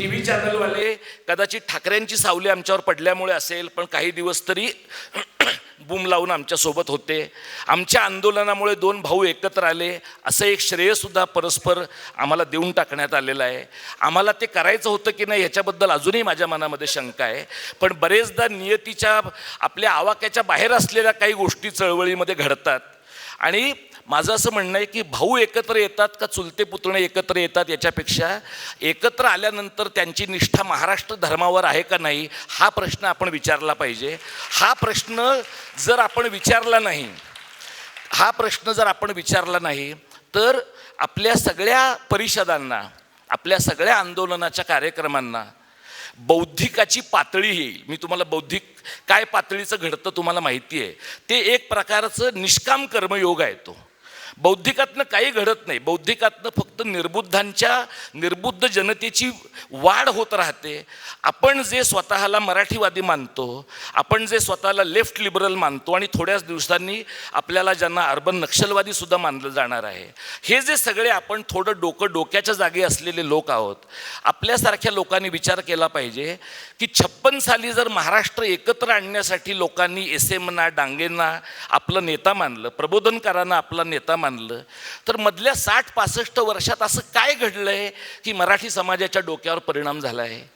T V चॅनलवाले कदाचित ठाकरेंची सावली आमच्यावर पडल्यामुळे असेल पण काही दिवस तरी बूम लावून आमच्यासोबत होते. आमच्या आंदोलनामुळे दोन भाऊ एकत्र आले. असं एक श्रेयसुद्धा परस्पर आम्हाला देऊन टाकण्यात आलेलं आहे. आम्हाला ते करायचं होतं की नाही ह्याच्याबद्दल अजूनही माझ्या मनामध्ये शंका आहे. पण बरेचदा नियतीच्या आपल्या आवाक्याच्या बाहेर असलेल्या काही गोष्टी चळवळीमध्ये घडतात. आणि माझं असं म्हणणं आहे की भाऊ एकत्र येतात का चुलते पुतणे एकत्र येतात याच्यापेक्षा एकत्र आल्यानंतर त्यांची निष्ठा महाराष्ट्र धर्मावर आहे का नाही हा प्रश्न आपण विचारला पाहिजे. हा प्रश्न जर आपण विचारला नाही हा प्रश्न जर आपण विचारला नाही तर आपल्या सगळ्या परिषदांना आपल्या सगळ्या आंदोलनाच्या कार्यक्रमांना बौद्धिकाची पातळी येईल. मी तुम्हाला बौद्धिक काय पातळीचं घडतं तुम्हाला माहिती आहे. ते एक प्रकारचं निष्काम कर्मयोग आहे तो. बौद्धिकातनं काही घडत नाही. बौद्धिकातनं फक्त निर्बुद्धांच्या निर्बुद्ध जनतेची वाढ होत राहते. आपण जे स्वतःला मराठीवादी मानतो आपण जे स्वतःला लेफ्ट लिबरल मानतो आणि थोड्याच दिवसांनी आपल्याला ज्यांना अर्बन नक्षलवादी सुद्धा मानलं जाणार आहे. हे जे सगळे आपण थोडं डोकं डोक्याच्या जागी असलेले लोक आहोत आपल्यासारख्या लोकांनी विचार केला पाहिजे की छप्पन साली जर महाराष्ट्र एकत्र आणण्यासाठी लोकांनी एस एमना डांगेंना आपलं नेता मानलं प्रबोधनकारांना आपला नेता मानलं तर मधल्या साठ पासष्ट वर्षात असं काय घडलंय की मराठी समाजाच्या डोक्यावर परिणाम झाला आहे.